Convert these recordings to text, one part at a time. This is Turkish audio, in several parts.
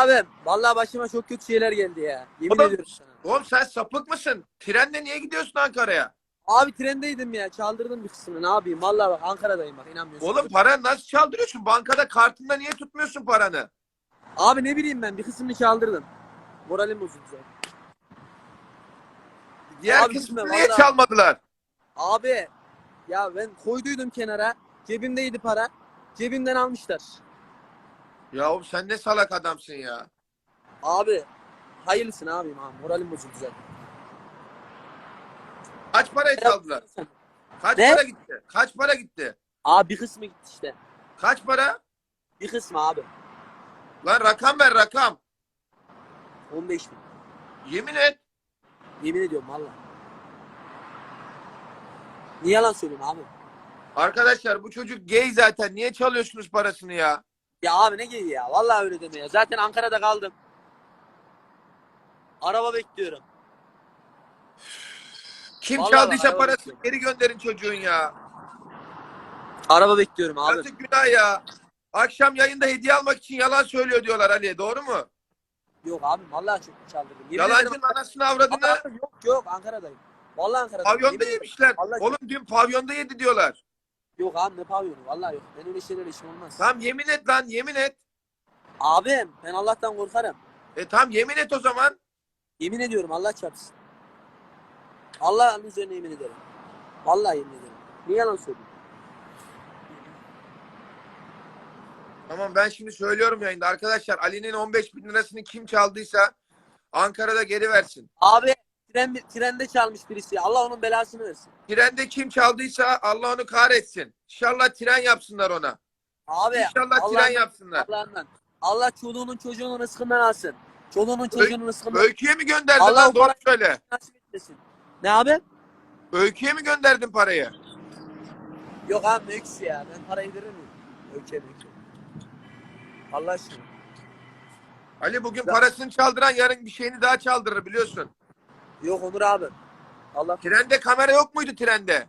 Abi vallahi başıma çok kötü şeyler geldi ya. Yemin Oğlum. ediyorum sana. Oğlum sen sapık mısın? Trenle niye gidiyorsun Ankara'ya? Abi trendeydim ya. Çaldırdım bir kısmını. Ne yapayım? Vallahi bak Ankara'dayım bak inanmıyorsun. Oğlum para nasıl çaldırıyorsun? Bankada kartında niye tutmuyorsun paranı? Abi ne bileyim ben bir kısmını çaldırdım. Moralim bozuldu zaten. Diğer Abi kısmını niye vallahi. çalmadılar? Abi ya ben koyduydum kenara. Cebimdeydi para. Cebimden almışlar. Ya oğlum sen ne salak adamsın ya. Abi hayırlısı ne yapayım abi? Moralim bozuldu zaten. Kaç parayı çaldılar? Kaç Ne? para gitti? Kaç para gitti? Abi bir kısmı gitti işte. Kaç para? Bir kısmı abi. Lan rakam ver rakam. 15 bin. Yemin et. Yemin ediyorum valla. Niye yalan söylüyorsun abi? Arkadaşlar bu çocuk gay zaten. Niye çalıyorsunuz parasını ya? Ya abi ne geyi ya? Vallahi öyle deme ya. Zaten Ankara'da kaldım. Araba bekliyorum. Kim Vallahi çaldıysa araba parasını bekliyorum. geri gönderin çocuğun ya. Araba bekliyorum abi. Yazık günah ya. Akşam yayında hediye almak için yalan söylüyor diyorlar Ali. Doğru mu? Yok abi vallahi çok çaldırdım. Yemin Yalancının ederim- anasını avradını yok yok Ankara'dayım. Vallahi Ankara'dayım. pavyonda Yemin ederim. yemişler. Vallahi- Oğlum dün pavyonda yedi diyorlar. Yok abi ne pavyonu vallahi yok. Ben öyle şeyler işim olmaz. Tamam yemin et lan yemin et. Abim ben Allah'tan korkarım. E tamam yemin et o zaman. Yemin ediyorum Allah çarpsın. Allah'ın üzerine yemin ederim. Vallahi yemin ederim. Niye yalan söylüyorsun? Tamam ben şimdi söylüyorum yayında. Arkadaşlar Ali'nin 15 bin lirasını kim çaldıysa Ankara'da geri versin. Abi tren, trende çalmış birisi. Allah onun belasını versin. Trende kim çaldıysa Allah onu kahretsin. İnşallah tren yapsınlar ona. Abi İnşallah tren Allah'ın- yapsınlar. Allah'ından. Allah çoluğunun çocuğunun rızkından alsın. Çoluğunun çocuğunun rızkından Öykü'ye mi gönderdin Allah lan? Doğru söyle. Ne abi? Öykü'ye mi gönderdin parayı? Yok abi öksü ya. Ben parayı verir miyim? Ökçe. Allah aşkına. Ali bugün parasını çaldıran yarın bir şeyini daha çaldırır biliyorsun. Yok Onur abi. Allah. Trende kamera yok muydu trende?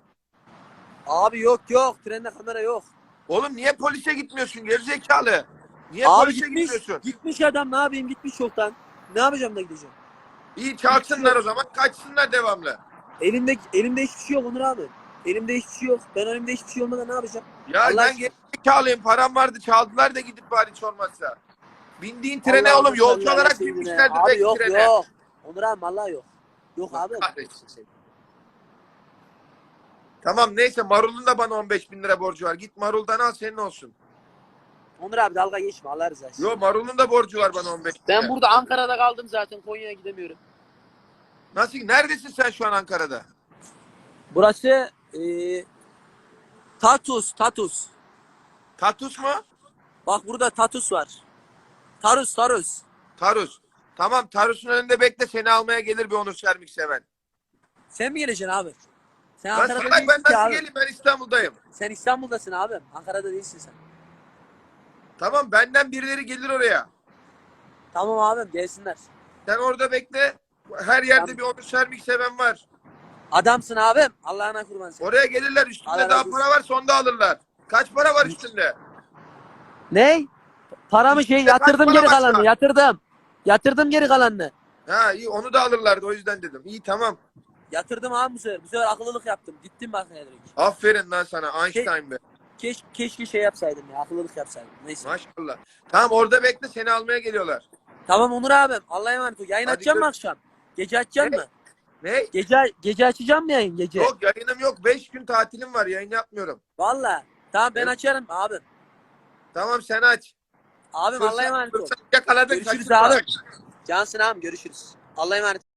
Abi yok yok. Trende kamera yok. Oğlum niye polise gitmiyorsun gerizekalı? Niye abi polise gitmiş. gitmiyorsun? Gitmiş adam ne yapayım gitmiş çoktan. Ne yapacağım da gideceğim. İyi çalsınlar o zaman kaçsınlar devamlı. Elimde elimde hiçbir şey yok Onur abi. Elimde hiçbir şey yok. Ben elimde hiçbir şey olmadan ne yapacağım? Ya Allah ben gerizekalıyım param vardı çaldılar da gidip bari hiç olmazsa. Bindiğin trene Allah'ım oğlum yolcu olarak binmişlerdi Abi yok trene. yok. Onur abi vallahi yok. Yok abi. kahretsin Tamam neyse Marul'un da bana 15 bin lira borcu var. Git Marul'dan al senin olsun. Onur abi dalga geçme Allah rızası. Yo Marul'un da borcu var bana 15 bin Ben lira. burada Ankara'da kaldım zaten. Konya'ya gidemiyorum. Nasıl? Neredesin sen şu an Ankara'da? Burası eee Tatus, Tatus. Tatus mu? Bak burada Tatus var. Tarus, Tarus. Tarus. Tamam Tarus'un önünde bekle seni almaya gelir bir Onur Şermik seven. Sen mi geleceksin abi? Sen Lan Ankara'da salak değilsin ben ki nasıl abi. geleyim ben İstanbul'dayım. Sen İstanbul'dasın abi. Ankara'da değilsin sen. Tamam benden birileri gelir oraya. Tamam abim gelsinler. Sen orada bekle. Her yerde Tamam. bir Onur Şermik seven var. Adamsın abim. Allah'ına kurban sen. Oraya gelirler üstünde Allah daha razı para var sonda alırlar. Kaç para var üstünde? Ne? Paramı şey kaç yatırdım para geri şu kalanını an? yatırdım. Yatırdım geri kalanını. Ha iyi onu da alırlardı o yüzden dedim. İyi tamam. Yatırdım abi bu sefer. Bu sefer akıllılık yaptım. Gittim bankaya direkt. Aferin lan sana Einstein be. Keş, keşke şey yapsaydım ya. Akıllılık yapsaydım. Neyse. Maşallah. Tamam orada bekle seni almaya geliyorlar. Tamam Onur abim. Allah'a emanet ol. Yayın Hadi açacağım mı gör- akşam? Gece açacağım Ne? mı? Ne? Gece gece açacağım mı yayın gece? Yok yayınım yok. 5 gün tatilim var yayın yapmıyorum. Valla. Tamam ben Evet. açarım abim. Tamam sen aç. Abim Allah'a emanet ol. Fırsat yakaladın. Görüşürüz abi. Cansın abim görüşürüz. Allah'a emanet